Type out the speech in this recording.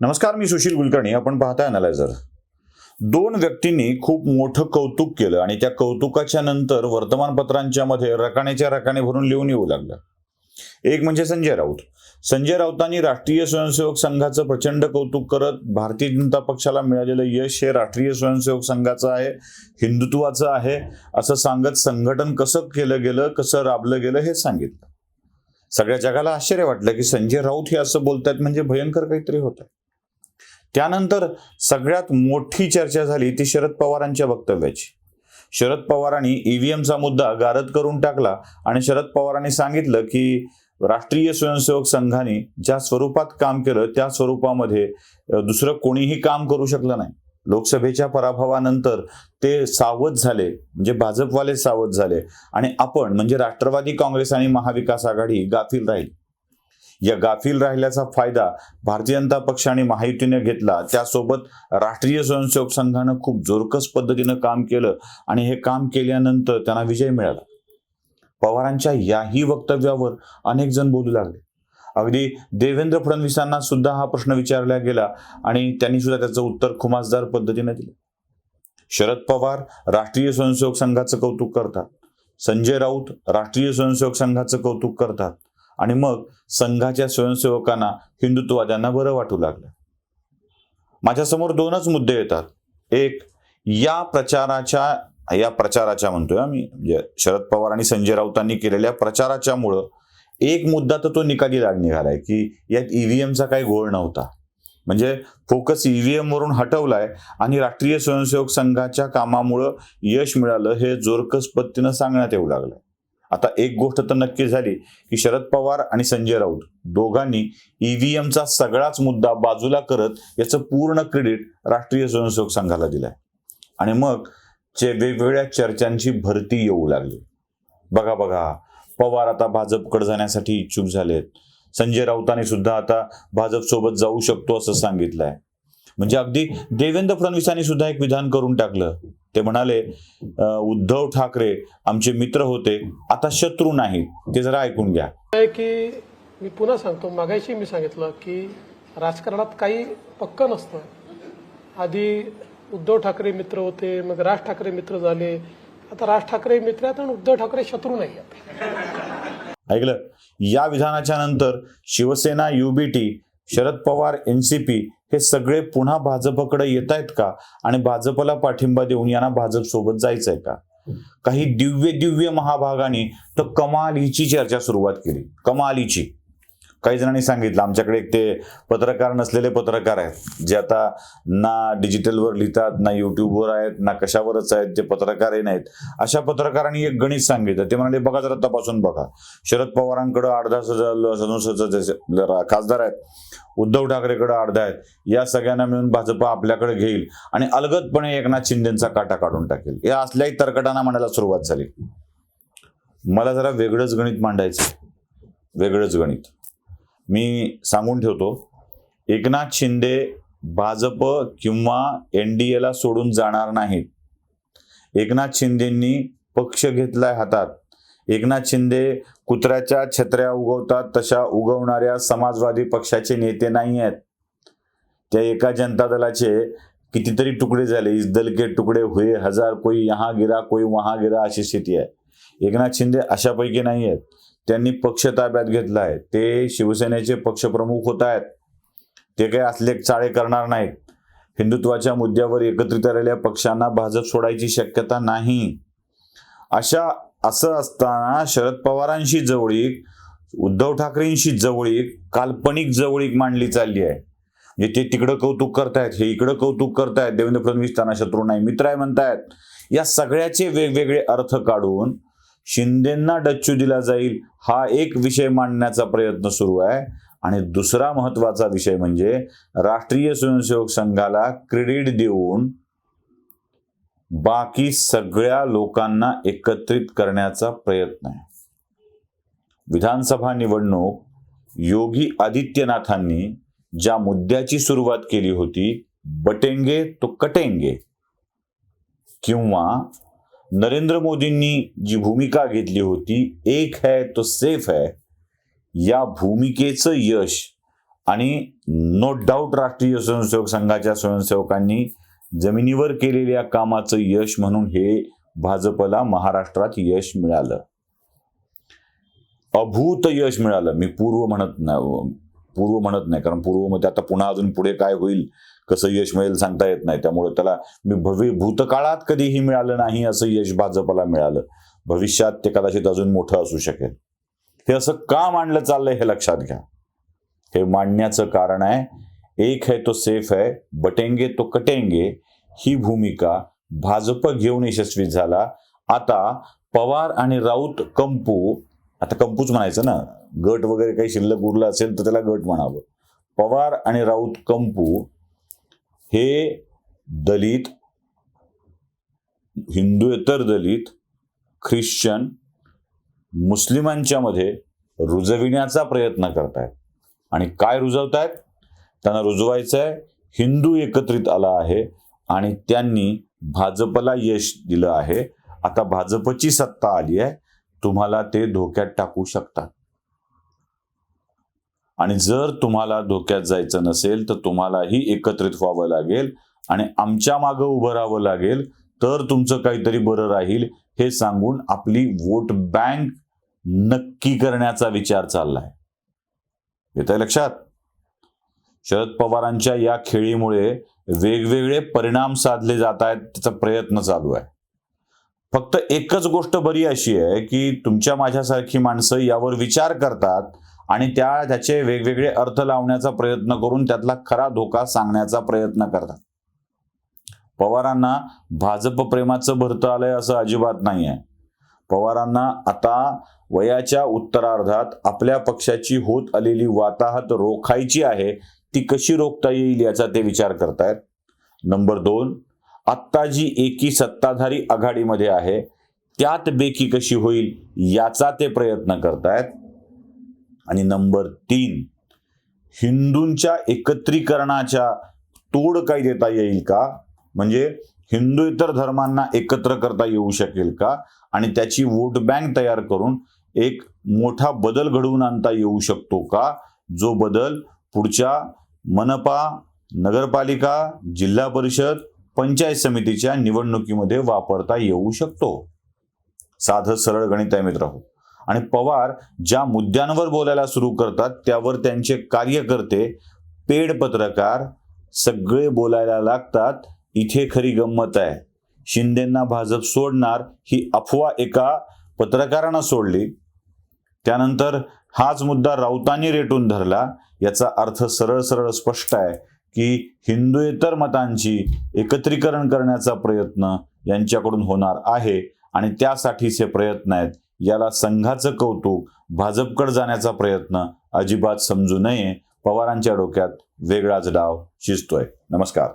नमस्कार मी सुशील कुलकर्णी. आपण पाहताय अनालायझर दोन व्यक्तींनी खूप मोठं कौतुक केलं आणि त्या कौतुकाच्या नंतर वर्तमानपत्रांच्या मध्ये रकानेच्या रकाने भरून लिहून येऊ लागलं. एक म्हणजे संजय राऊत. संजय राऊतांनी राष्ट्रीय स्वयंसेवक संघाचं प्रचंड कौतुक करत भारतीय जनता पक्षाला मिळालेलं यश हे राष्ट्रीय स्वयंसेवक संघाचं आहे हिंदुत्वाचं आहे असं सांगत संघटन कसं केलं गेलं कसं राबलं गेलं हे सांगितलं. सगळ्या जगाला आश्चर्य वाटलं की संजय राऊत हे असं बोलतायत म्हणजे भयंकर काहीतरी होत आहे त्यानंतर सगळ्यात मोठी चर्चा झाली ती शरद पवारांच्या वक्तव्याची. शरद पवारांनी ईव्हीएमचा मुद्दा गारद करून टाकला आणि शरद पवारांनी सांगितलं की राष्ट्रीय स्वयंसेवक संघाने ज्या स्वरूपात काम केलं त्या स्वरूपामध्ये दुसरं कोणीही काम करू शकलं नाही. लोकसभेच्या पराभवानंतर ते सावध झाले म्हणजे भाजपवाले सावध झाले. आणि आपण म्हणजे राष्ट्रवादी काँग्रेस आणि महाविकास आघाडी गाफील राहील. या गाफील राहिल्याचा फायदा भारतीय जनता पक्ष आणि महायुतीने घेतला. त्यासोबत राष्ट्रीय स्वयंसेवक संघानं खूप जोरकस पद्धतीनं काम केलं आणि हे काम केल्यानंतर त्यांना विजय मिळाला. पवारांच्या याही वक्तव्यावर अनेक जण बोलू लागले. अगदी देवेंद्र फडणवीसांना सुद्धा हा प्रश्न विचारला गेला आणि त्यांनी सुद्धा त्याचं उत्तर खुमासदार पद्धतीने दिलं. शरद पवार राष्ट्रीय स्वयंसेवक संघाचं कौतुक करतात. संजय राऊत राष्ट्रीय स्वयंसेवक संघाचं कौतुक करतात. आणि मग संघाच्या स्वयंसेवकांना हिंदुत्ववाद्यांना बरं वाटू लागलं. माझ्यासमोर दोनच मुद्दे येतात. एक या प्रचाराच्या या प्रचाराच्या म्हणतोय आम्ही मी म्हणजे शरद पवार आणि संजय राऊतांनी केलेल्या प्रचाराच्या मुळं एक मुद्दा तर तो निकाली लाग निघालाय की यात ईव्हीएमचा काही घोळ नव्हता. म्हणजे फोकस ईव्हीएम वरून हटवलाय आणि राष्ट्रीय स्वयंसेवक संघाच्या कामामुळं यश मिळालं हे जोरकस पद्धतीनं सांगण्यात येऊ लागलं आता एक गोष्ट तर नक्की झाली की शरद पवार आणि संजय राऊत दोघांनी ईव्हीएमचा सगळाच मुद्दा बाजूला करत याचं पूर्ण क्रेडिट राष्ट्रीय स्वयंसेवक संघाला दिलाय. आणि मग जे वेगवेगळ्या चर्चांची भरती येऊ लागली. बघा बघा पवार आता भाजपकडे जाण्यासाठी इच्छुक झालेत. संजय राऊतांनी सुद्धा आता भाजप सोबत जाऊ शकतो असं सांगितलंय. म्हणजे अगदी देवेंद्र फडणवीसांनी सुद्धा एक विधान करून टाकलं. ते म्हणाले उद्धव ठाकरे आमचे मित्र होते आता शत्रू नाहीत. ते जरा ऐकून घ्या. की मी पुन्हा सांगतो मागायशी मी सांगितलं की राजकारणात काही पक्क नसतं. आधी उद्धव ठाकरे मित्र होते मग राज ठाकरे मित्र झाले. आता राज ठाकरे मित्र आहेत आणि उद्धव ठाकरे शत्रू नाही आहेत. ऐकलं? या विधानाच्या नंतर शिवसेना युबीटी शरद पवार एनसीपी हे सगळे पुन्हा भाजपकडे येत आहेत का? आणि भाजपला पाठिंबा देऊन यांना भाजप सोबत जायचंय का? काही दिव्य दिव्य महाभागाने तर कमालीची चर्चा सुरुवात केली. कमालीची. काही जणांनी सांगितलं आमच्याकडे एक ते पत्रकार नसलेले पत्रकार आहेत जे आता ना डिजिटलवर लिहितात ना युट्यूबवर आहेत ना कशावरच आहेत ते पत्रकारही नाहीत. अशा पत्रकारांनी एक गणित सांगितलं ते म्हणाले बघा जरा तपासून बघा. शरद पवारांकडे अर्धा सदस्य खासदार आहेत उद्धव ठाकरेकडे अर्धा आहेत या सगळ्यांना मिळून भाजप आपल्याकडे घेईल आणि अलगदपणे एकनाथ शिंदेचा काटा काढून टाकेल. या असल्याही तरकटांना म्हणायला सुरुवात झाली. मला जरा वेगळंच गणित मांडायचं वेगळंच गणित. मी सांगून ठेवतो एकनाथ शिंदे भाजप किंवा एन डी एला सोडून जाणार नाहीत. एकनाथ शिंदेंनी पक्ष घेतलाय हातात. एकनाथ शिंदे कुत्र्याच्या छत्र्या उगवतात तशा उगवणाऱ्या समाजवादी पक्षाचे नेते नाही आहेत. त्या एका जनता दलाचे कितीतरी तुकडे झाले इस दल के तुकडे हुए हजार कोई यहाँ गिरा कोई वहां गिरा अशी स्थिती आहे. एकनाथ शिंदे अशापैकी नाही आहेत. त्यांनी पक्ष ताब्यात घेतला आहे ते शिवसेनेचे पक्षप्रमुख होत आहेत ते काही असले चाळे करणार नाहीत. हिंदुत्वाच्या मुद्द्यावर एकत्रित आलेल्या पक्षांना भाजप सोडायची शक्यता नाही. अशा असं असताना शरद पवारांशी जवळीक उद्धव ठाकरेंशी जवळीक काल्पनिक जवळीक मांडली चालली आहे. म्हणजे ते तिकडं कौतुक करतायत हे इकडं कौतुक करतायत. देवेंद्र फडणवीस त्यांना शत्रू नाही मित्र आहे म्हणतायत. या सगळ्याचे वेगवेगळे अर्थ काढून शिंदेंना डच्चू दिला जाईल हा एक विषय मांडण्याचा प्रयत्न सुरू आहे. आणि दुसरा महत्त्वाचा विषय म्हणजे राष्ट्रीय स्वयंसेवक संघाला क्रेडिट देऊन बाकी सगळ्या लोकांना एकत्रित करण्याचा प्रयत्न आहे. विधानसभा निवडणूक योगी आदित्यनाथांनी ज्या मुद्द्याची सुरुवात केली होती बटेंगे तो कटेंगे किंवा नरेंद्र मोदींनी जी भूमिका घेतली होती एक है तो सेफ है या भूमिकेचं यश आणि नो डाऊट राष्ट्रीय स्वयंसेवक संघाच्या स्वयंसेवकांनी जमिनीवर केलेल्या कामाचं यश म्हणून हे भाजपला महाराष्ट्रात यश मिळालं. अभूत यश मिळालं. मी पूर्व म्हणत नाही पूर्व म्हणत नाही कारण पूर्वमध्ये आता पुन्हा अजून पुढे काय होईल कसं यश मिळेल सांगता येत नाही. त्यामुळे त्याला मी भवि भूतकाळात कधीही मिळालं नाही असं यश भाजपला मिळालं. भविष्यात ते कदाचित अजून मोठं असू शकेल. हे असं का मांडलं चाललंय हे लक्षात घ्या. हे मांडण्याचं कारण आहे एक है तो सेफ है बटेंगे तो कटेंगे ही भूमिका भाजप घेऊन यशस्वी झाला. आता पवार आणि राऊत कंपू आता कंपूच म्हणायचं ना गट वगैरे काही शिल्लक उरलं असेल तर त्याला गट म्हणावं. पवार आणि राऊत कंपू हे दलित हिंदूएतर दलित ख्रिश्चन मुस्लिमांच्या मध्ये रुजविण्याचा प्रयत्न करतायत. आणि काय रुजवतायत? त्यांना रुजवायचं आहे हिंदू एकत्रित आला आहे आणि त्यांनी भाजपला यश दिलं आहे. आता भाजपची सत्ता आली आहे. तुम्हाला ते धोक्यात टाकू शकतात. आणि जर तुम्हाला धोक्यात जायचं नसेल तर तुम्हालाही एकत्रित व्हावं लागेल आणि आमच्या मागं उभं राहावं लागेल. तर तुमचं काहीतरी बरं राहील. हे सांगून आपली वोट बँक नक्की करण्याचा विचार चाललाय. येत आहे लक्षात? शरद पवारांच्या या खेळीमुळे वेगवेगळे परिणाम साधले जात आहेत त्याचा प्रयत्न चालू आहे. फक्त एकच गोष्ट बरी अशी आहे की तुमच्या माझ्यासारखी माणसं यावर विचार करतात आणि त्या त्याचे वेगवेगळे अर्थ लावण्याचा प्रयत्न करून त्यातला खरा धोका सांगण्याचा प्रयत्न करतात. पवारांना भाजप प्रेमाचं भरतं आलंय असं अजिबात नाही आहे पवारांना आता वयाच्या उत्तरार्धात आपल्या पक्षाची होत आलेली वाताहत रोखायची आहे ती कशी रोखता येईल याचा ते विचार करतायत. नंबर दोन आत्ता जी एकी सत्ताधारी आघाडीमध्ये आहे त्यात बेकी कशी होईल याचा ते प्रयत्न करतायत. आणि नंबर तीन हिंदूंच्या एकत्रीकरणाच्या तोड काही देता येईल का? म्हणजे हिंदू इतर धर्मांना एकत्र करता येऊ शकेल का? आणि त्याची वोट बँक तयार करून एक मोठा बदल घडवून आणता येऊ शकतो का? जो बदल पुढच्या मनपा नगरपालिका जिल्हा परिषद पंचायत समितीच्या निवडणुकीमध्ये वापरता येऊ शकतो. साधं सरळ गणित आहे मित्र आणि पवार ज्या मुद्द्यांवर बोलायला सुरू करतात त्यावर त्यांचे कार्यकर्ते पेड पत्रकार सगळे बोलायला लागतात. इथे खरी गंमत आहे. शिंदेंना भाजप सोडणार ही अफवा एका पत्रकारानं सोडली. त्यानंतर हाच मुद्दा राऊतांनी रेटून धरला. याचा अर्थ सरळ सरळ स्पष्ट आहे की हिंदुएतर मतांची एकत्रीकरण करण्याचा प्रयत्न यांच्याकडून होणार आहे आणि त्यासाठीचे प्रयत्न आहेत. याला संघाचं कौतुक भाजपकडे जाण्याचा प्रयत्न अजिबात समजू नये. पवारांच्या डोक्यात वेगळाच डाव शिजतोय. नमस्कार.